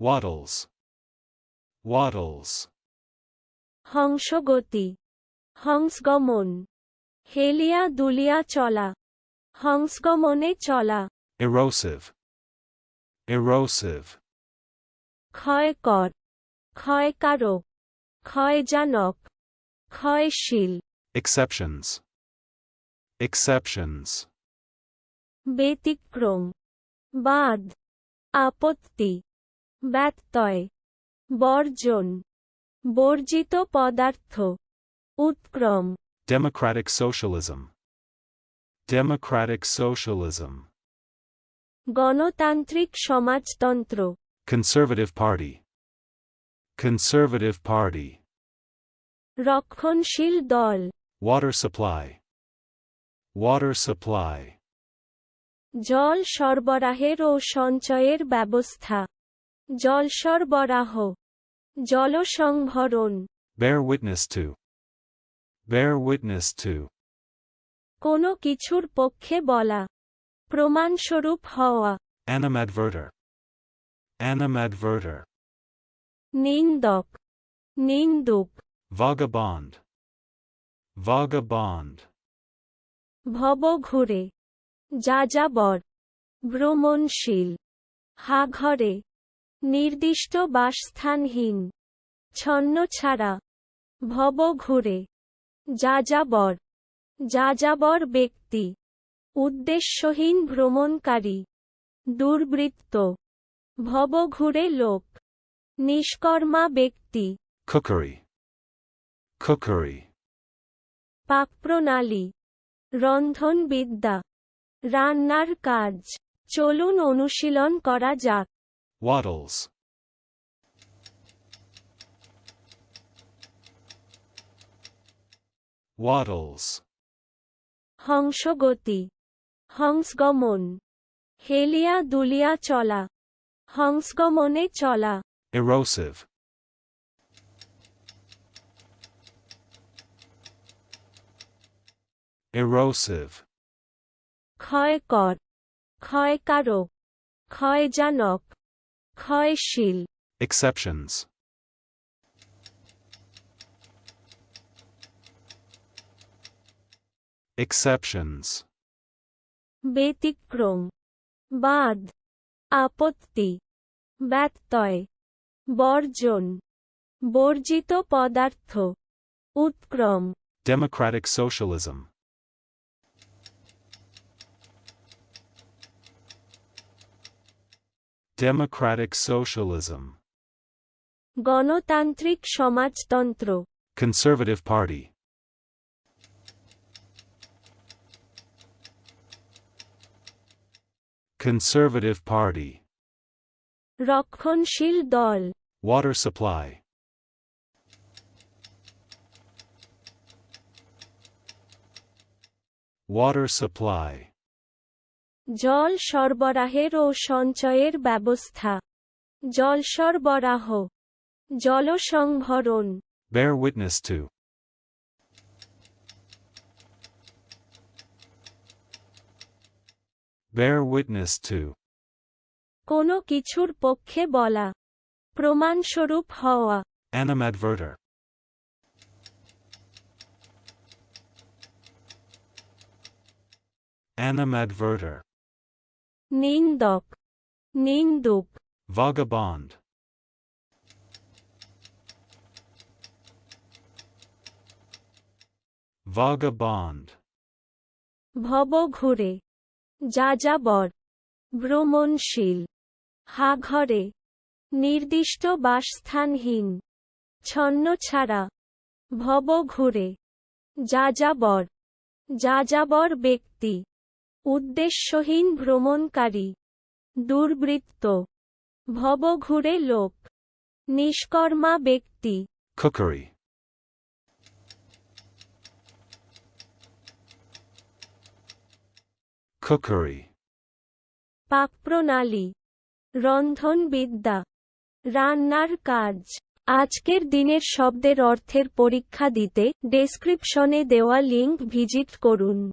waddles, waddles, হংসগতি। হংসগমন। হেলিয়া দুলিয়া চলা। হংসগমনে চলা। Erosive, erosive, ক্ষয়কর। ক্ষয়কারক। ক্ষয়জানক। ক্ষয়শীল। Exceptions, exceptions, ব্যতিক্রম। বাদ। আপত্তি। ব্যত্যয় বর্জন বর্জিত পদার্থ উৎক্রম। ডেমোক্রেটিক সোশ্যালিজম ডেমোক্রেটিক সোশ্যালিজম গণতান্ত্রিক সমাজতন্ত্র। কনসার্ভেটিভ পার্টি কনসার্ভেটিভ পার্টি রক্ষণশীল দল। ওয়াটার সাপ্লাই ওয়াটার সাপ্লাই জল সরবরাহের ও সঞ্চয়ের ব্যবস্থা। জল সরবরাহ জল সংভরণ bear witness to bear witness to কোন কিছুর পক্ষে বলা প্রমাণস্বরূপ হওয়া। অ্যানাম অ্যাডভার্টার অ্যানাম অ্যাডভার্টার নিন্দক নিন্দুক। ভাগাবন্ড ভাগাবন্ড ভব ঘুরে যাযাবর ভ্রমণশীল। হাঘরে। ঘরে নির্দিষ্ট বাসস্থানহীন ছন্ন ছাড়া ভব ঘুরে যাযাবর যাযাবর ব্যক্তি উদ্দেশ্যহীন ভ্রমণকারী দুর্বৃত্ত ভব ঘুরে লোক নিষ্কর্মা ব্যক্তি। cookery, cookery, পাকপ্রণালী রন্ধনবিদ্যা রান্নার কাজ চলুন অনুশীলন করা যাক। Waddles, waddles, হংসগতি হংসগমন হেলিয়া দুলিয়া চলা হংসগমনে চলা। Erosive, erosive, ক্ষয়কর ক্ষয়কারক ক্ষয়জানক। ক্ষয়শীল। Exceptions, exceptions, ব্যতিক্রম। বাদ। আপত্তি। ব্যত্যয়। বর্জন। বর্জিত পদার্থ। উৎক্রম। Democratic socialism, democratic socialism, গণতান্ত্রিক সমাজতন্ত্র conservative party, conservative party, রক্ষণশীল দল water supply, water supply, জল সরবরাহের ও সঞ্চয়ের ব্যবস্থা। জল সরবরাহ। জলসংভরণ। Bear witness to, bear witness to, কোনো কিছুর পক্ষে বলা। প্রমাণস্বরূপ হওয়া। Animadverter, animadverter, নিন্দক নিন্দুক vagabond, vagabond, ভব ঘুরে যাযাবর ভ্রমণশীল হাঘরে নির্দিষ্ট বাসস্থানহীন ছন্নছাড়া ভব ঘুরে যাযাবর যাযাবর ব্যক্তি উদ্দেশ্যহীন ভ্রমণকারী। দুর্বৃত্ত। ভব ঘুরে লোক। নিষ্কর্মা ব্যক্তি। cookery, cookery, পাকপ্রণালী। রন্ধনবিদ্যা। রান্নার কাজ। আজকের দিনের শব্দের অর্থের পরীক্ষা দিতে ডেসক্রিপশনে দেওয়া লিংক ভিজিট করুন।